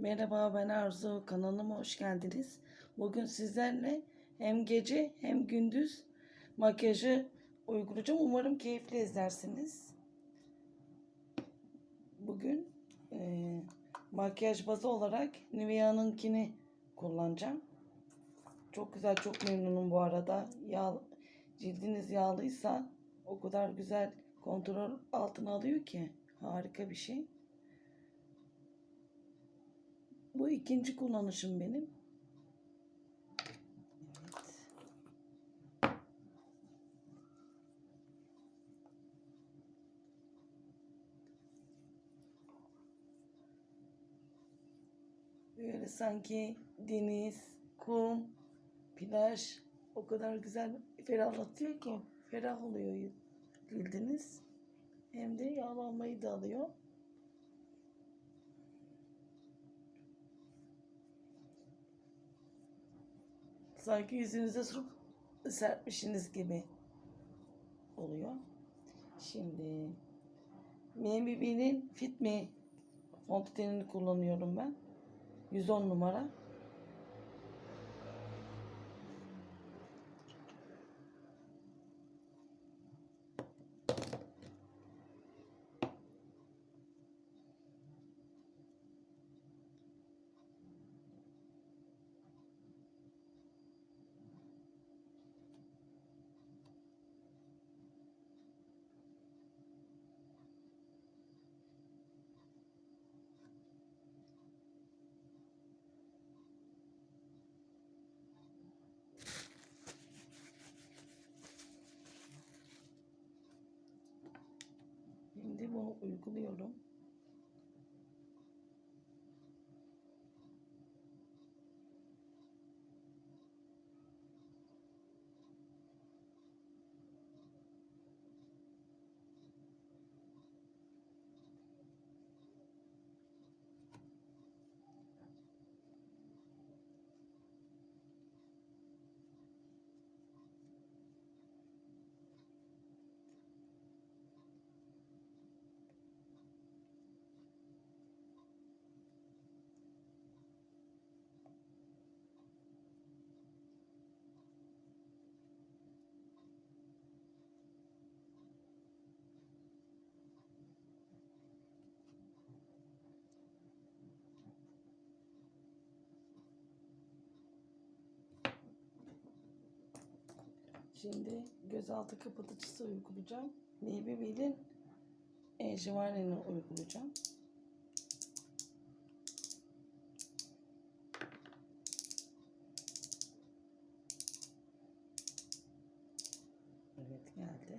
Merhaba ben Arzu kanalıma hoş geldiniz. Bugün sizlerle hem gece hem gündüz makyajı uygulayacağım. Umarım keyifli izlersiniz. Bugün e, makyaj bazı olarak Nivea'nınkini kullanacağım. Çok güzel çok memnunum bu arada. Yağ, cildiniz yağlıysa o kadar güzel kontrol altına alıyor ki harika bir şey. Bu ikinci kullanışım benim. Böyle sanki deniz, kum, plaj o kadar güzel ferahlatıyor ki ferah oluyor cildiniz. Hem de yağlanmayı da alıyor. Sanki yüzünüze su serpmişsiniz gibi oluyor. Şimdi MBB'nin Fit Me fontenini kullanıyorum ben. 110 numara. Şimdi bunu uyguluyorum. Şimdi gözaltı kapatıcısı uygulayacağım. Maybelline'in Ejvareni uygulayacağım. Evet geldi.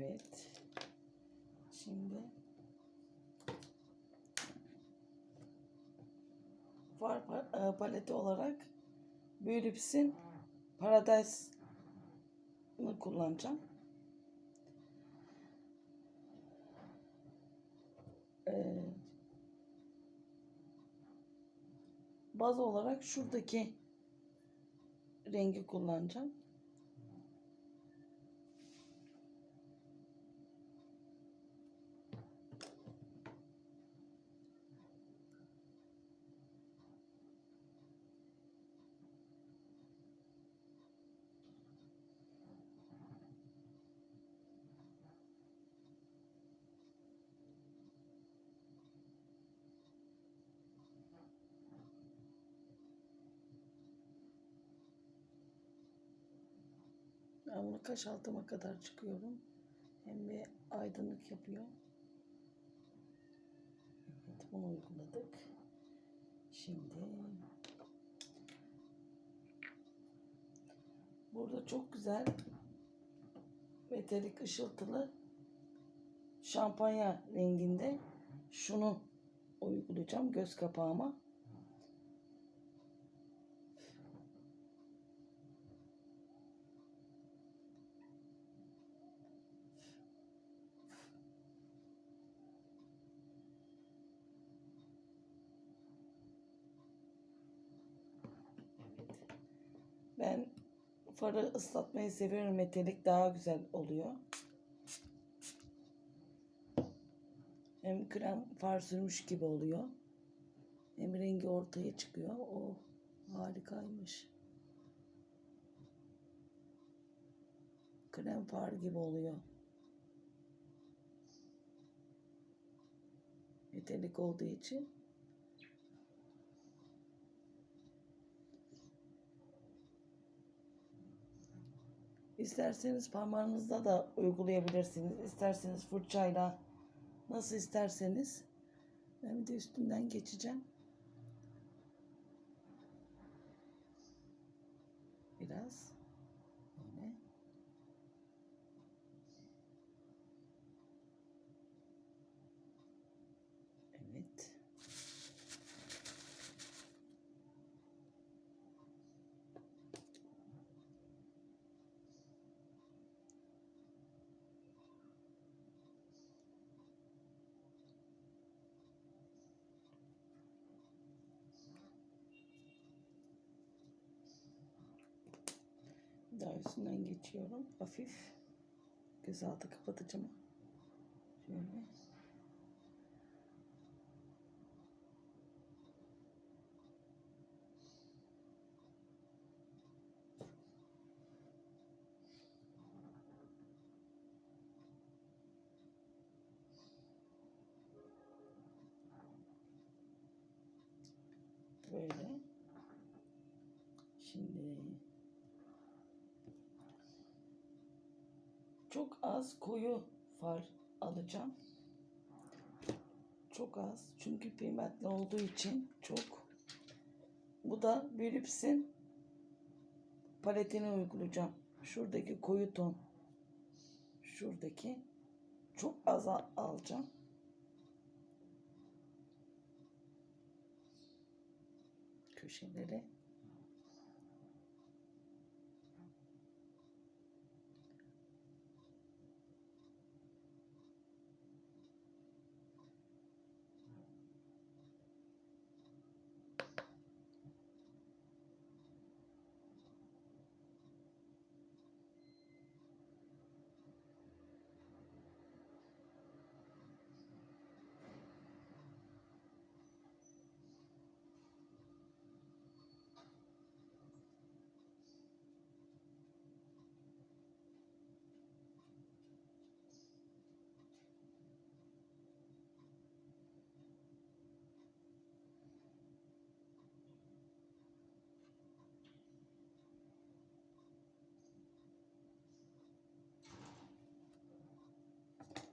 Evet. Şimdi far e, paleti olarak Beautyps'in Paradise'ını kullanacağım. Ee, baz olarak şuradaki rengi kullanacağım. Kaş altıma kadar çıkıyorum. Hem bir aydınlık yapıyor. Evet, bunu uyguladık. Şimdi burada çok güzel metalik ışıltılı şampanya renginde şunu uygulayacağım göz kapağıma. Farı ıslatmayı seviyorum. Metalik daha güzel oluyor. Hem krem far sürmüş gibi oluyor. Hem rengi ortaya çıkıyor. O harikaymış. Krem far gibi oluyor. Metalik olduğu için. İsterseniz parmağınızda da uygulayabilirsiniz. İsterseniz fırçayla nasıl isterseniz. Ben de üstünden geçeceğim. Üstünden geçiyorum. Hafif. Göz altı kapatıcımı. Şöyle. Böyle. Şimdi çok az koyu far alacağım. Çok az. Çünkü pigmentli olduğu için çok. Bu da Philips'in paletini uygulayacağım. Şuradaki koyu ton. Şuradaki. Çok az al- alacağım. Köşeleri.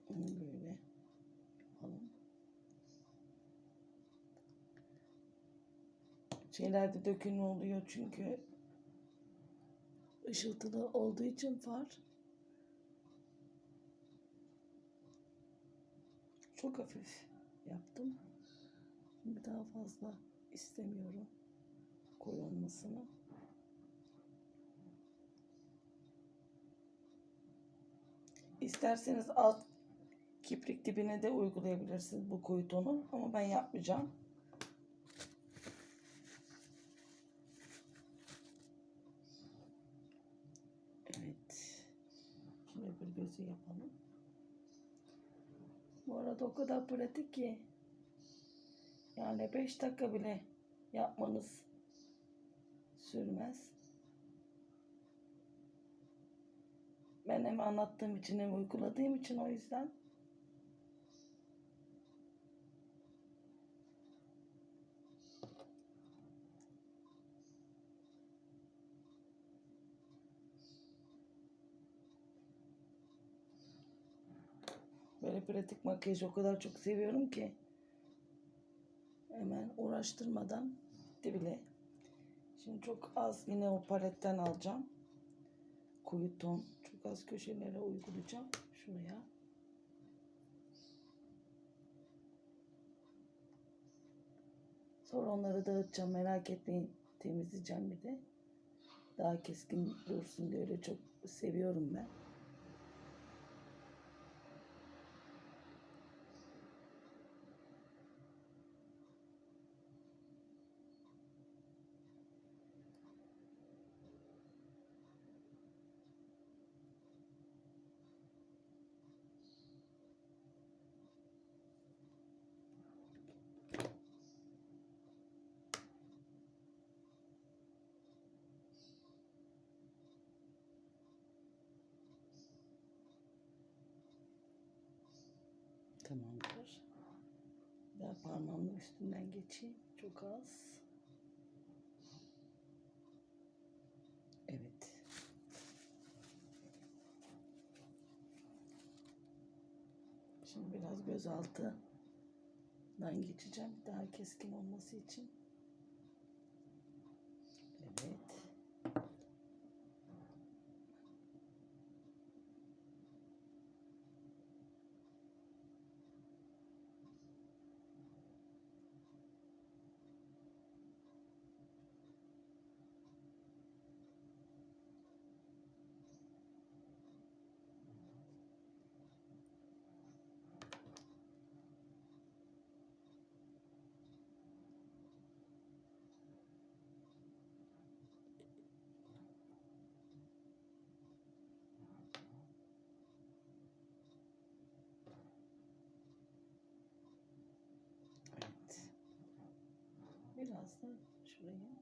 Bunu böyle yapalım. Şeylerde dökülme oluyor çünkü ışıltılı olduğu için far. Çok hafif yaptım. Şimdi daha fazla istemiyorum koyu olmasını. İsterseniz alt kiprik dibine de uygulayabilirsiniz bu koyu tonu ama ben yapmayacağım. Gözü yapalım. Bu arada o kadar pratik ki yani 5 dakika bile yapmanız sürmez. Ben hem anlattığım için hem uyguladığım için o yüzden pratik makyajı o kadar çok seviyorum ki. Hemen uğraştırmadan bitti bile. Şimdi çok az yine o paletten alacağım. Koyu ton. Çok az köşelere uygulayacağım. Şuraya. Sonra onları dağıtacağım. Merak etmeyin. Temizleyeceğim bir de. Daha keskin dursun diye öyle çok seviyorum ben. Tamamdır. Daha parmağımın üstünden geçeyim. Çok az. Evet. Şimdi biraz göz altından geçeceğim. Daha keskin olması için. Biraz da şuraya.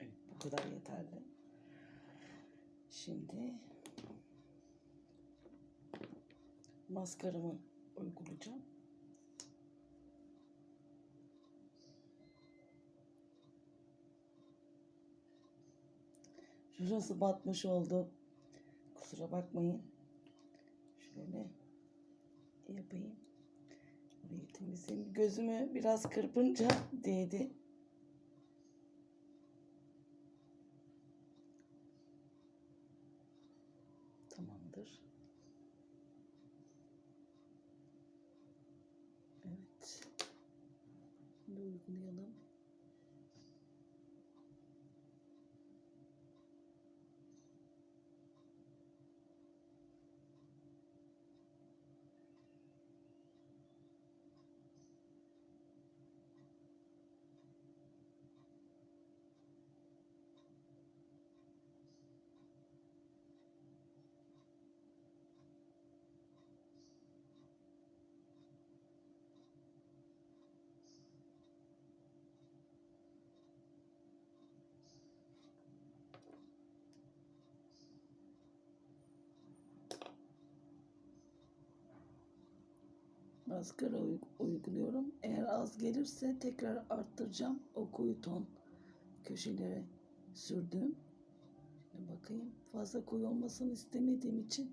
Evet, bu kadar yeterli. Şimdi maskaramı uygulayacağım. Şurası batmış oldu. Kusura bakmayın. Şöyle yapayım. Temizleyeyim. Gözümü biraz kırpınca değdi. Tamamdır. Evet. Şimdi uygulayalım. Maskara uy- uyguluyorum. Eğer az gelirse tekrar arttıracağım. O koyu ton köşelere sürdüm. Şimdi bakayım. Fazla koyu olmasını istemediğim için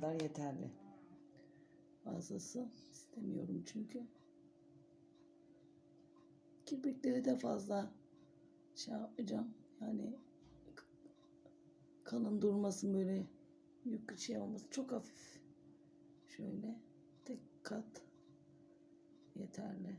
kadar yeterli. Fazlası istemiyorum çünkü. Kirpikleri de fazla şey yapmayacağım. Yani kalın durmasın böyle yük şey olmasın. Çok hafif. Şöyle tek kat yeterli.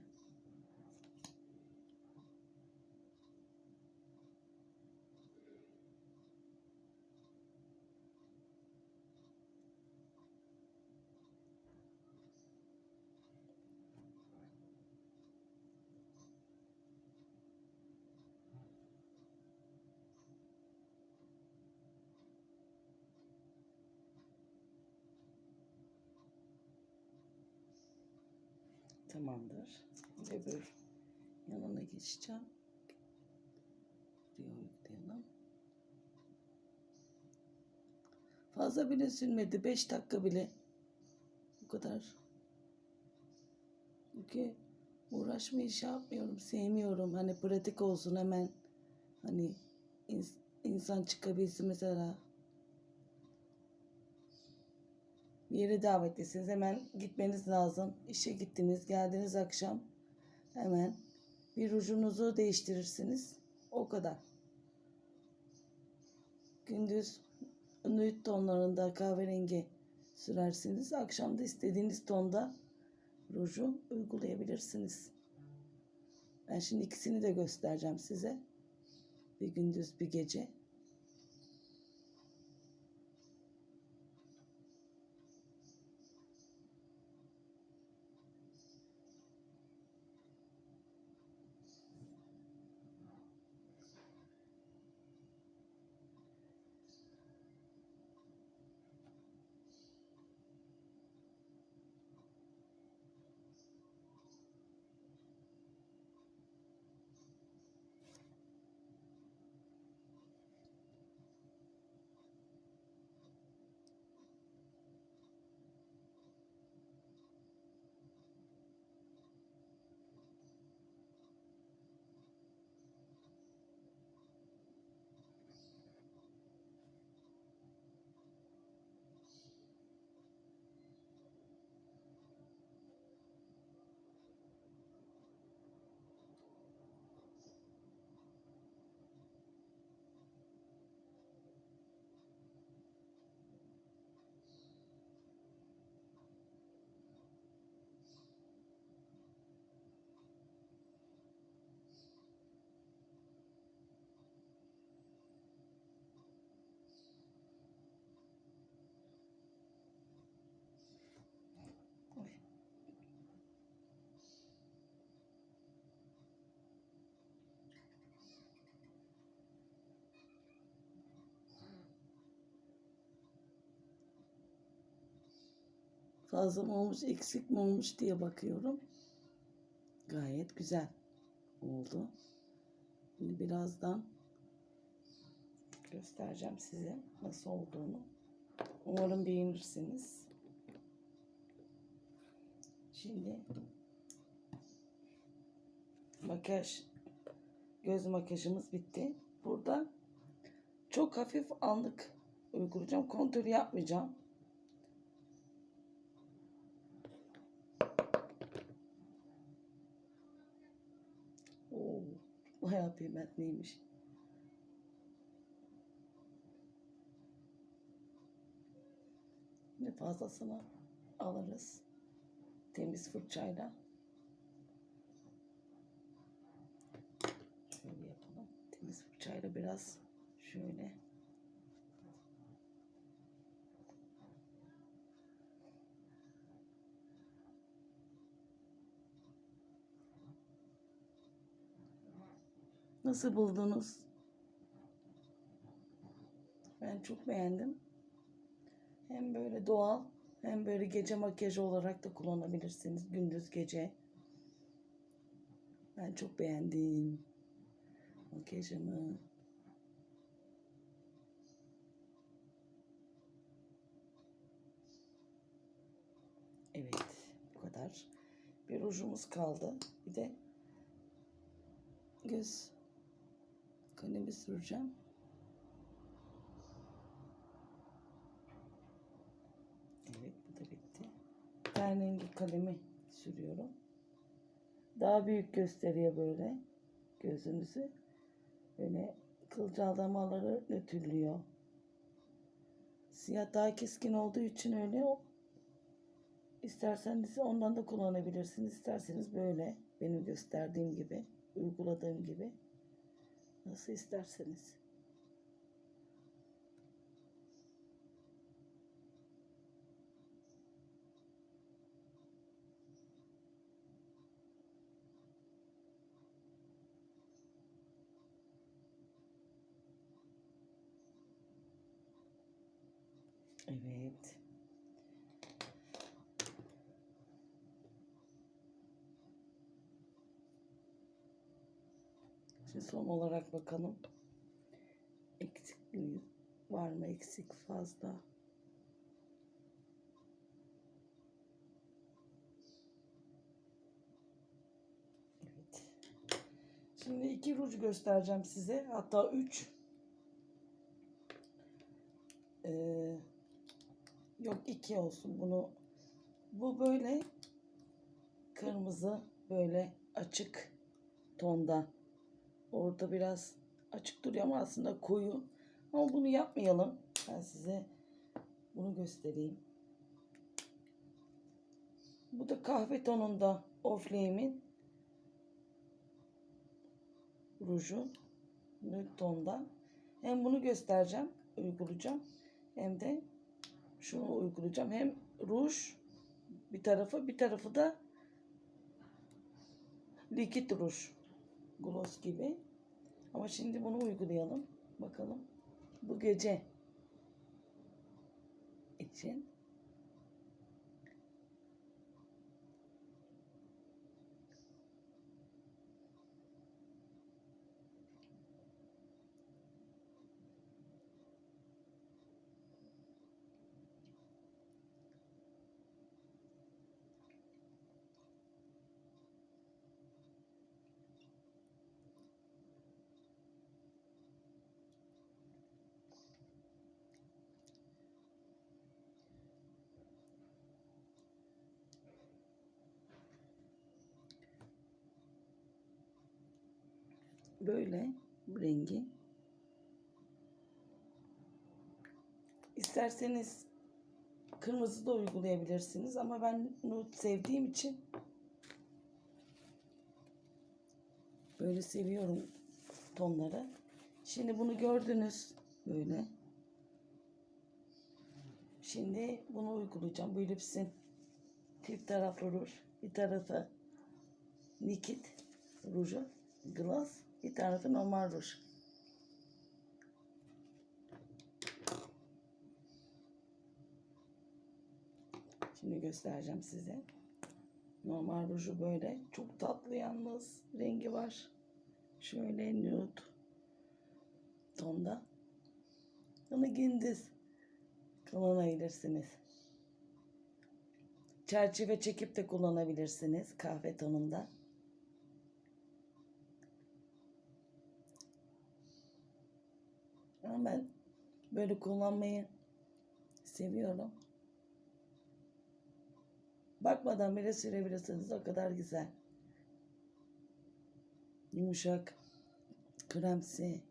Tamamdır. Öbür yanına geçeceğim. Buraya uygulayalım. Fazla bile sürmedi. 5 dakika bile. Bu kadar. Çünkü uğraşmayı şey yapmıyorum. Sevmiyorum. Hani pratik olsun hemen. Hani ins- insan çıkabilsin mesela. Bir yere davetlisiniz. Hemen gitmeniz lazım. İşe gittiniz. Geldiniz akşam. Hemen bir rujunuzu değiştirirsiniz. O kadar. Gündüz nude tonlarında kahverengi sürersiniz. Akşam da istediğiniz tonda ruju uygulayabilirsiniz. Ben şimdi ikisini de göstereceğim size. Bir gündüz bir gece. Fazla mı olmuş, eksik mi olmuş diye bakıyorum. Gayet güzel oldu. Şimdi birazdan göstereceğim size nasıl olduğunu. Umarım beğenirsiniz. Şimdi makyaj göz makyajımız bitti. Burada çok hafif anlık uygulayacağım. Kontür yapmayacağım. Bayağı kıymetliymiş. Ne fazlasını alırız. Temiz fırçayla. Şöyle yapalım. Temiz fırçayla biraz şöyle. Nasıl buldunuz? Ben çok beğendim. Hem böyle doğal hem böyle gece makyajı olarak da kullanabilirsiniz. Gündüz gece. Ben çok beğendim makyajımı. Evet, bu kadar. Bir rujumuz kaldı. Bir de göz kalemi süreceğim. Evet, bu da bitti. Ten rengi kalemi sürüyorum. Daha büyük gösteriyor böyle gözünüzü. Böyle kılcaldamaları nötrlüyor. Siyah daha keskin olduğu için öyle o. İsterseniz ondan da kullanabilirsiniz. İsterseniz böyle benim gösterdiğim gibi, uyguladığım gibi. Nasıl isterseniz. Evet. Şimdi son olarak bakalım. Eksikliği var mı? Eksik fazla. Evet. Şimdi iki ruj göstereceğim size. Hatta üç. Ee, yok iki olsun. Bunu bu böyle kırmızı böyle açık tonda. Orada biraz açık duruyor ama aslında koyu. Ama bunu yapmayalım. Ben size bunu göstereyim. Bu da kahve tonunda Oriflame'in ruju. Nude tonda. Hem bunu göstereceğim, uygulayacağım. Hem de şunu uygulayacağım. Hem ruj bir tarafı, bir tarafı da likit ruj. Gloss gibi. Ama şimdi bunu uygulayalım. Bakalım. Bu gece için böyle rengi. İsterseniz kırmızı da uygulayabilirsiniz ama ben nude sevdiğim için böyle seviyorum tonları. Şimdi bunu gördünüz böyle. Şimdi bunu uygulayacağım. Bu lipsin çift taraflı ruj. Bir tarafı nikit ruju, gloss. Bir tarafı normal ruj. Şimdi göstereceğim size. Normal ruju böyle. Çok tatlı yalnız. Rengi var. Şöyle nude tonda. Bunu gündüz kullanabilirsiniz. Çerçeve çekip de kullanabilirsiniz kahve tonunda. Ama ben böyle kullanmayı seviyorum. Bakmadan bile sürebilirsiniz. O kadar güzel. Yumuşak, kremsi.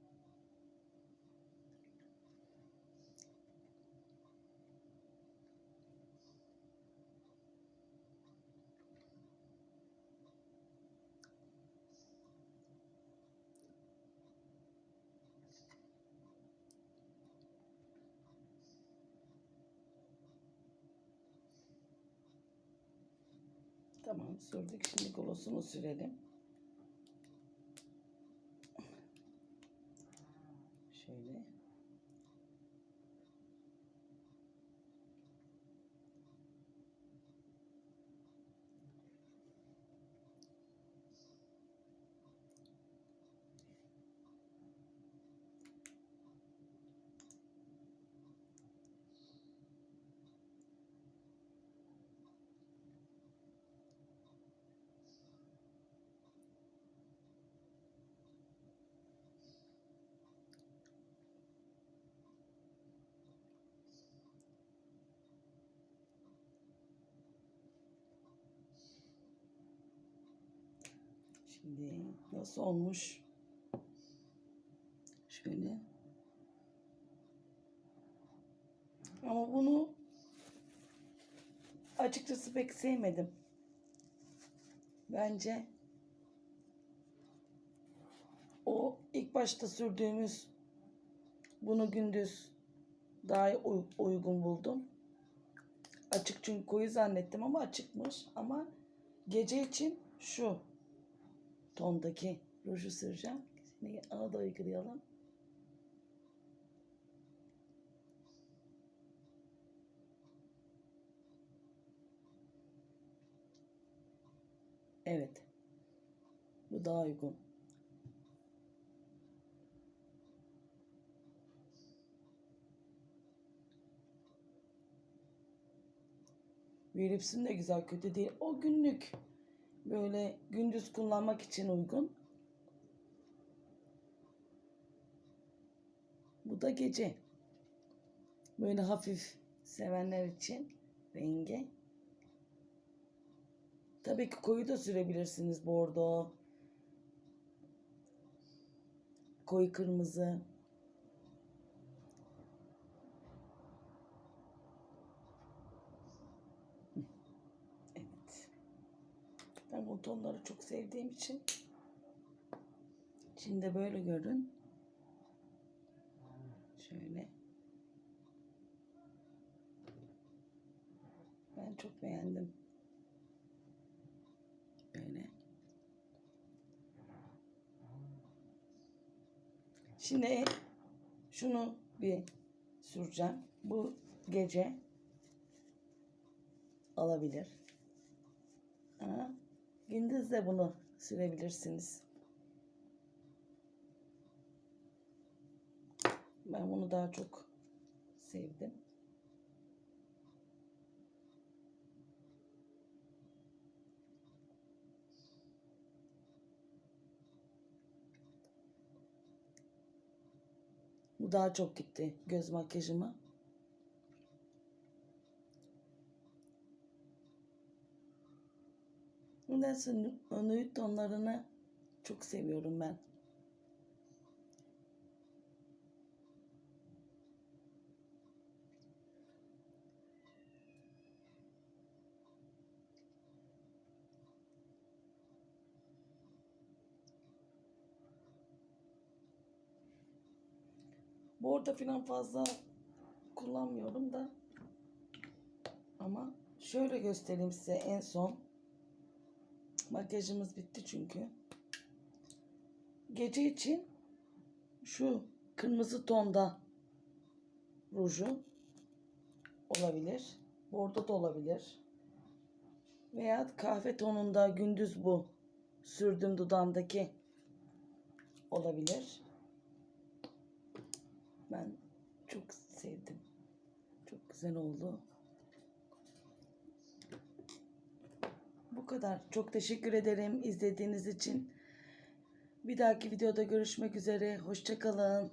Tamam sürdük. Şimdi glosunu sürelim. Şöyle. Şimdi nasıl olmuş? Şöyle. Ama bunu açıkçası pek sevmedim. Bence o ilk başta sürdüğümüz bunu gündüz daha uy- uygun buldum. Açık çünkü koyu zannettim ama açıkmış. Ama gece için şu tondaki ruju süreceğim. Şimdi ana da uygulayalım. Evet. Bu daha uygun. Virüsün de güzel kötü değil. O günlük böyle gündüz kullanmak için uygun. Bu da gece. Böyle hafif sevenler için rengi. Tabii ki koyu da sürebilirsiniz bordo. Koyu kırmızı. Evet. Ben bu tonları çok sevdiğim için şimdi böyle görün. Şöyle. Ben çok beğendim. Böyle. Şimdi şunu bir süreceğim. Bu gece alabilir. Ama gündüz de bunu sürebilirsiniz. Ben bunu daha çok sevdim. Bu daha çok gitti göz makyajıma. Nedense nude tonlarını çok seviyorum ben. Bordo falan fazla kullanmıyorum da. Ama şöyle göstereyim size en son. Makyajımız bitti çünkü. Gece için şu kırmızı tonda ruju olabilir. Bordo da olabilir. Veya kahve tonunda gündüz bu sürdüm dudağımdaki olabilir. Ben çok sevdim. Çok güzel oldu. Bu kadar. Çok teşekkür ederim izlediğiniz için. Bir dahaki videoda görüşmek üzere. Hoşçakalın.